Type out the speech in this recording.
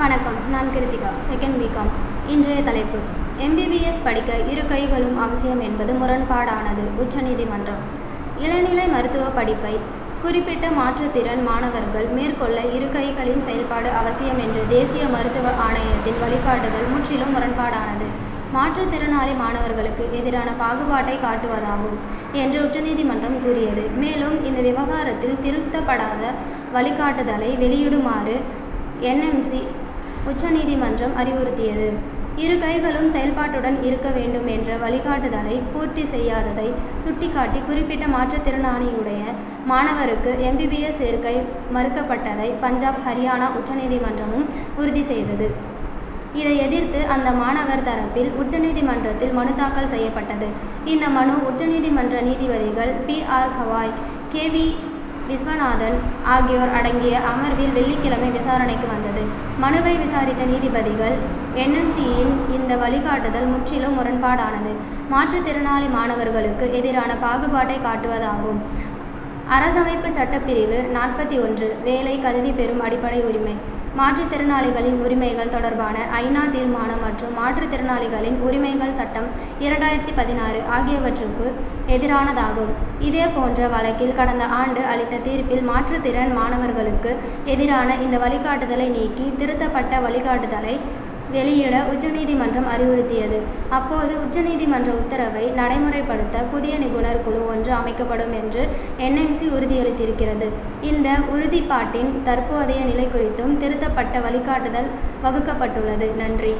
வணக்கம். நான் Kiruthika. Second BCom இன்றைய தலைப்பு. எம்பிபிஎஸ் படிக்க இரு கைகளும் அவசியம் என்பது முரண்பாடானது உச்சநீதிமன்றம் இளநிலை மருத்துவ படிப்பை குறிப்பிட்ட மாற்றுத்திறன் மாணவர்கள் மேற்கொள்ள இரு கைகளின் செயல்பாடு அவசியம் என்று தேசிய மருத்துவ ஆணையத்தின் வழிகாட்டுதல் முற்றிலும் முரண்பாடானது. மாற்றுத்திறனாளி மாணவர்களுக்கு எதிரான பாகுபாட்டை காட்டுவதாகும் என்று உச்சநீதிமன்றம் கூறியது. மேலும் இந்த விவகாரத்தில் திருத்தப்படாத வழிகாட்டுதலை வெளியிடுமாறு என்எம்சி உச்சநீதிமன்றம் அறிவுறுத்தியது. இரு கைகளும் செயல்பாட்டுடன் இருக்க வேண்டும் என்ற வழிகாட்டுதலை பூர்த்தி செய்யாததை சுட்டிக்காட்டி குறிப்பிட்ட மாற்றுத்திறனாளியுடைய மாணவருக்கு எம்பிபிஎஸ் சேர்க்கை மறுக்கப்பட்டதை பஞ்சாப் ஹரியானா உச்சநீதிமன்றமும் உறுதி செய்தது. இதை எதிர்த்து அந்த மாணவர் தரப்பில் உச்சநீதிமன்றத்தில் மனு தாக்கல் செய்யப்பட்டது. இந்த மனு உச்சநீதிமன்ற நீதிபதிகள் B R Gavai K V Viswanathan ஆகியோர் அடங்கிய அமர்வில் வெள்ளிக்கிழமை விசாரணைக்கு வந்தது. மனுவை விசாரித்த நீதிபதிகள் என்எம்சியின் இந்த வழிகாட்டுதல் முற்றிலும் முரண்பாடானது. மாற்றுத்திறனாளி மாணவர்களுக்கு எதிரான பாகுபாட்டை காட்டுவதாகும். அரசமைப்பு சட்டப்பிரிவு நாற்பத்தி ஒன்று வேலை கல்வி பெறும் அடிப்படை உரிமை. மாற்றுத்திறனாளிகளின் உரிமைகள் தொடர்பான ஐநா தீர்மானம் மற்றும் மாற்றுத்திறனாளிகளின் உரிமைகள் சட்டம் இரண்டாயிரத்தி பதினாறு ஆகியவற்றுக்கு எதிரானதாகும். இதே போன்ற வழக்கில் கடந்த ஆண்டு அளித்த தீர்ப்பில் மாற்றுத்திறன் மாணவர்களுக்கு எதிரான இந்த வழிகாட்டுதலை நீக்கி திருத்தப்பட்ட வழிகாட்டுதலை வெளியிட உச்சநீதிமன்றம் அறிவுறுத்தியது. அப்போது உச்சநீதிமன்ற உத்தரவை நடைமுறைப்படுத்த புதிய நிபுணர் குழு ஒன்று அமைக்கப்படும் என்று என்எம்சி உறுதியளித்திருக்கிறது. இந்த உறுதிப்பாட்டின் தற்போதைய நிலை குறித்தும் திருத்தப்பட்ட வழிகாட்டுதல் வகுக்கப்பட்டுள்ளது. நன்றி.